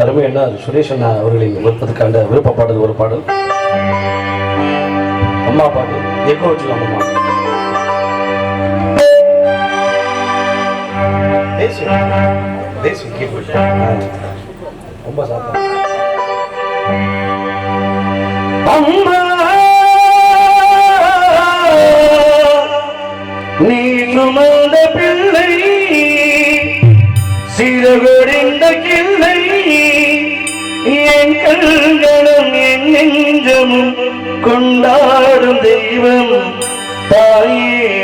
அருமை அண்ணா சுரேஷ் அண்ணா அவர்களின் விருப்பத்துக்காண்ட விருப்ப பாடல் ஒரு பாடல். அம்மா பாட்டு எக்கோ வச்சுக்கலாம் அம்மா ரொம்ப சாப்பிட்டா அம்மா சிறகொடிந்த கிள்ளை என் கண்களும் என் நெஞ்சமும் கொண்டாடும் தெய்வம் தாயே.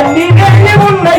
கண்ணீர் எண்ணி உன்னை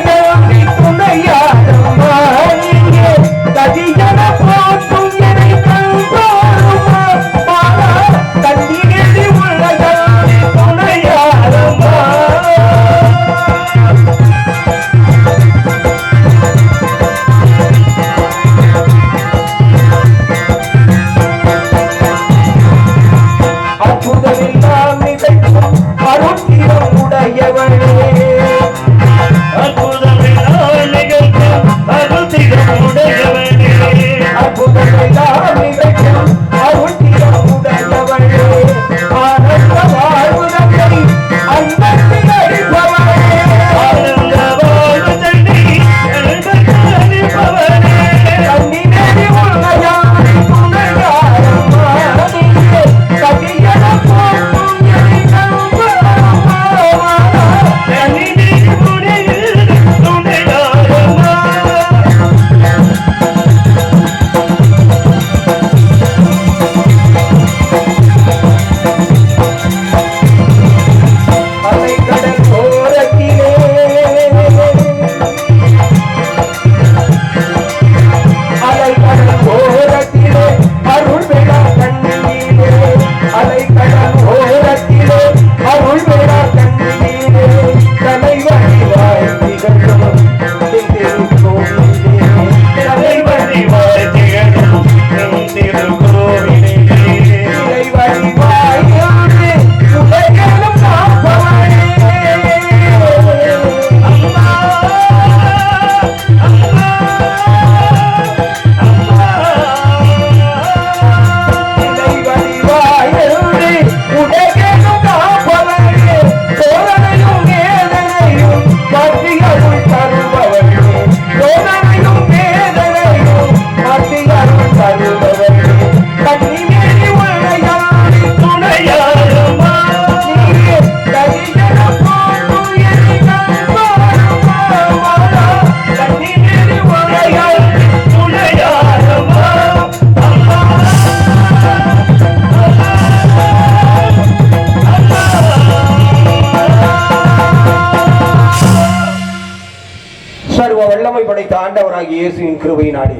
இயேசுவின் கிருபையினாலே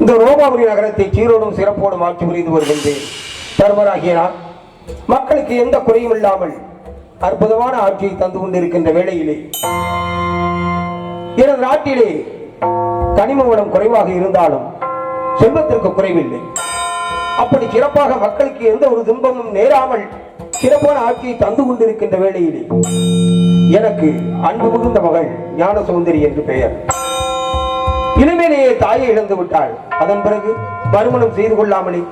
இந்த ரோமாபுரி நகரத்தை சீரோடும் சிறப்போடும் ஆட்சி புரிந்து வருகின்றேன் தர்மராகிய நான் மக்களுக்கு எந்த குறையும் இல்லாமல் அற்புதமான ஆட்சியை தந்து கொண்டிருக்கின்ற வேளையிலே எனது நாட்டிலே கனிம வளம் குறைவாக இருந்தாலும் செல்வத்திற்கு குறைவில்லை. அப்படி சிறப்பாக மக்களுக்கு எந்த ஒரு துன்பமும் நேராமல் சிறப்பான ஆட்சியை தந்து கொண்டிருக்கின்ற வேளையிலே எனக்கு அன்பு மிகுந்த மகள் ஞான சுந்தரி என்று பெயர். இனிமேலேயே தாயை இழந்து விட்டாள். அதன் பிறகு மறுமணம் செய்து கொள்ளாமலே.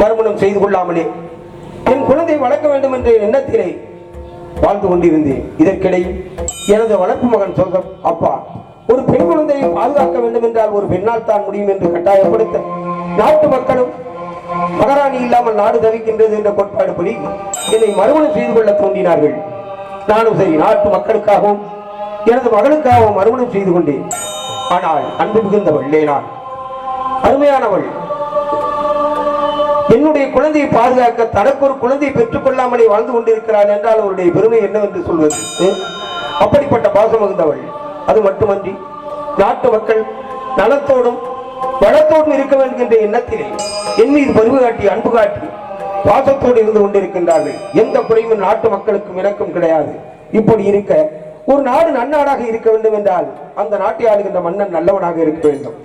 மறுமணம் செய்து கொள்ளாமலே. என் குழந்தை வளர்க்க வேண்டும் என்ற எண்ணத்திலே வாழ்ந்து கொண்டிருந்தேன். இதற்கிடையில் எனது வளர்ப்பு மகன் சொல்ற அப்பா ஒரு பெண் குழந்தையை பாதுகாக்க வேண்டும் என்றால் ஒரு பெண்ணால் தான் முடியும் என்று கட்டாயப்படுத்த நாட்டு மக்களும் மகாராணி இல்லாமல் நாடு தவிக்கின்றது என்ற கோட்பாடுபடி என்னை மறுமணம் செய்து கொள்ள தூண்டினார்கள் நானும் சரி நாட்டு மக்களுக்காகவும் எனது மகளுக்காகவும் மறுமணம் செய்து கொண்டேன். ஆனால் அன்பு மிகுந்தவள் லேனாள். அருமையானவள் என்னுடைய குழந்தையை பாதுகாக்க தனக்கு ஒரு குழந்தையை பெற்றுக் கொள்ளாமலே வாழ்ந்து கொண்டிருக்கிறாள் என்றால் அவருடைய பெருமை என்னவென்று சொல்வது? அப்படிப்பட்ட பாசம் மிகுந்தவள். அது மட்டுமன்றி நாட்டு மக்கள் நலத்தோடும் வளத்தோடும் இருக்க வேண்டும் என்ற எண்ணத்திலே என் மீது பருவு காட்டி அன்பு காட்டி பாசத்தோடு இருந்து கொண்டிருக்கின்றார்கள். எந்த குறையும் நாட்டு மக்களுக்கும் இணக்கம் கிடையாது. இப்படி இருக்க ஒரு நாடு நன்னாடாக இருக்க வேண்டும் என்றால் அந்த நாட்டை ஆளுகின்ற மன்னன் நல்லவனாக இருக்க வேண்டும்.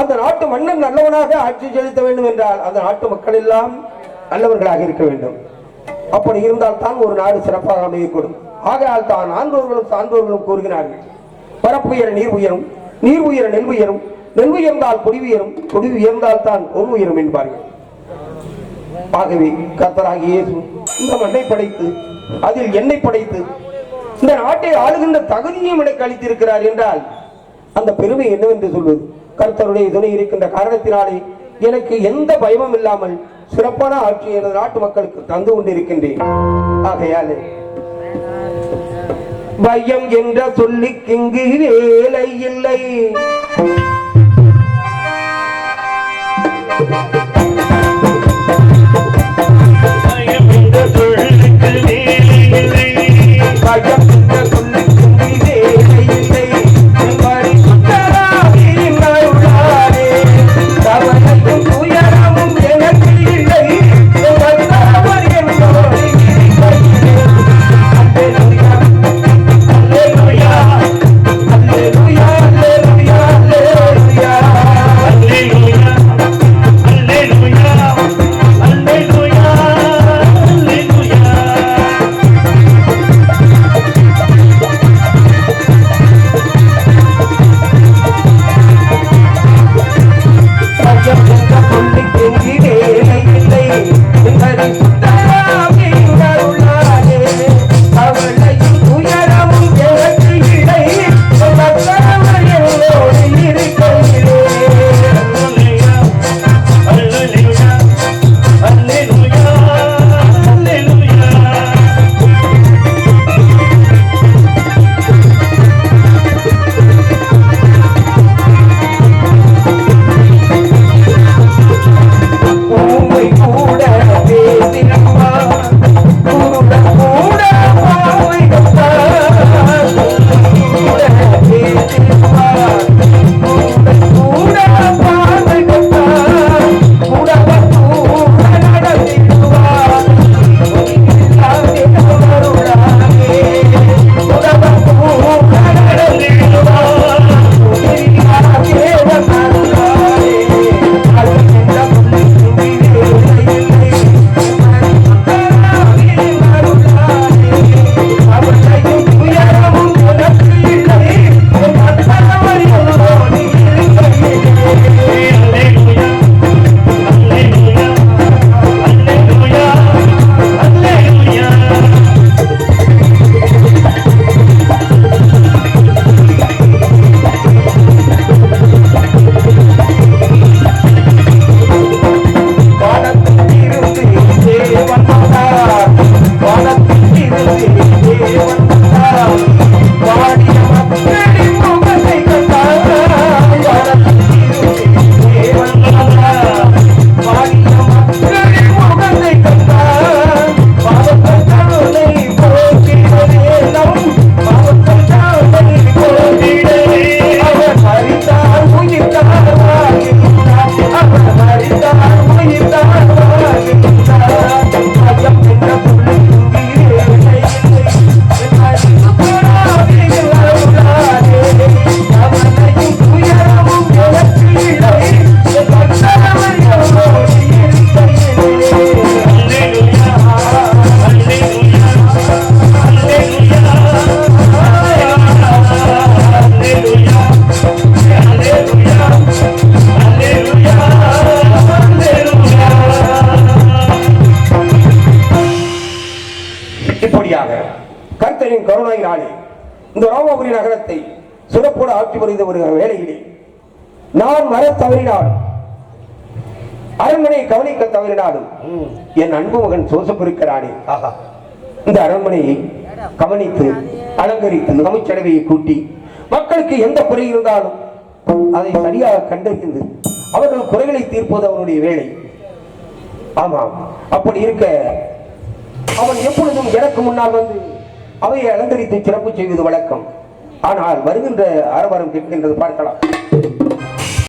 அந்த நாட்டு மன்னன் நல்லவனாக ஆட்சி செலுத்த வேண்டும் என்றால் அந்த நாட்டு மக்கள் எல்லாம் நல்லவர்களாக இருக்க வேண்டும். அப்படி இருந்தால் தான் ஒரு நாடு சிறப்பாக அமையக்கூடும். ஆகையால் தான் ஆண்டோர்களும் சான்றோர்களும் கூறுகிறார்கள். பரப்புயர நீர் உயரும் நீர் உயர நெல் உயரும் நெல் உயர்ந்தால் கொடி உயரும் கொடி உயர்ந்தால் தான் ஒரு உயரும் என்பார்கள். ஆகவே கத்தராகி இயேசு இந்த மண்ணை படைத்து அதில் என்னை படைத்து இந்த நாட்டை ஆளுகின்ற தகுதியும் எனக்கு அளித்திருக்கிறார் என்றால் அந்த பெருமை என்னவென்று சொல்வது? கர்த்தருடைய துணை இருக்கின்ற காரணத்தினாலே எனக்கு எந்த பயமும் இல்லாமல் சிறப்பான ஆட்சியை எனது நாட்டு மக்களுக்கு தந்து கொண்டிருக்கின்றேன். ஆகையாலே பயம் என்ற சொல்லிக்கு இங்கு வேலை இல்லை. பயம் புரிந்த ஒரு வேளையிலே நான் வர தவறினாலும் அரண்மனையை கவனிக்க தவறினாலும். என் அன்பு மகன் சோசப் இருக்கிறானே ஆஹா. இந்த அரண்மனையை கவனித்து அலங்கரித்து அமைச்சரவையை கூட்டி மக்களுக்கு எந்த குறை இருந்தாலும் அதை சரியாக கண்டறிந்து அவர்கள் குறைகளை தீர்ப்பது அவனுடைய வேலை. ஆமாம் அப்படி இருக்க அவன் எப்பொழுதும் எனக்கு முன்னால் வந்து அவையை அலங்கரித்து சிறப்பு செய்வது வழக்கம். ஆனால் வருகின்ற ஆரவாரம் கேட்கின்றது பார்க்கலாம்.